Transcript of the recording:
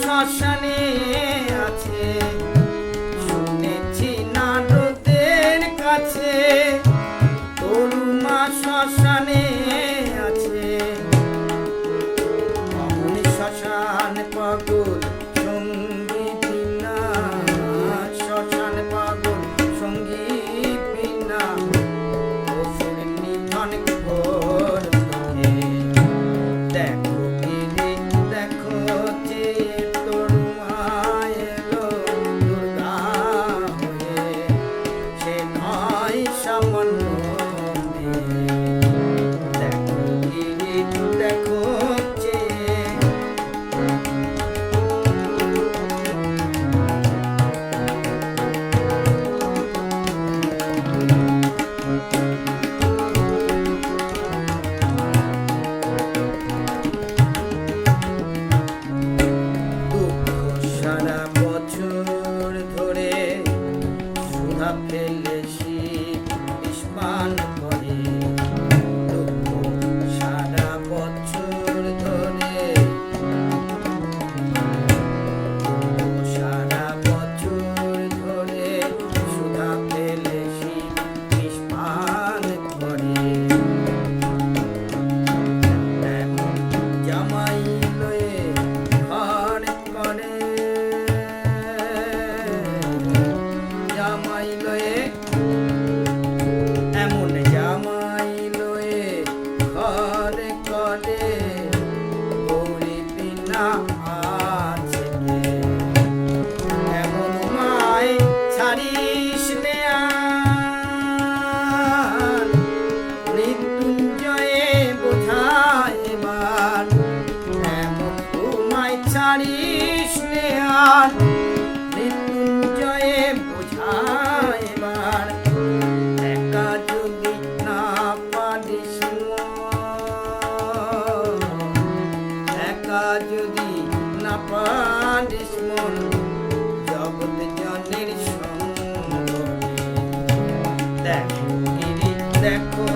শ্মশানে আছে। শুনেছি নাটকদের কাছে তরুমা শ্মশানে আছে। শ্মশান পাগল someone না আজকে এমন মায় ছাড়িস নেয়ার মৃত্যুঞ্জয়ে বোঝায় এবার। এমন তোমায় ছাড়িস নেয়ার দেখা যদি না পানিস মন জগৎ জনের সঙ্গ দেখো দেখো।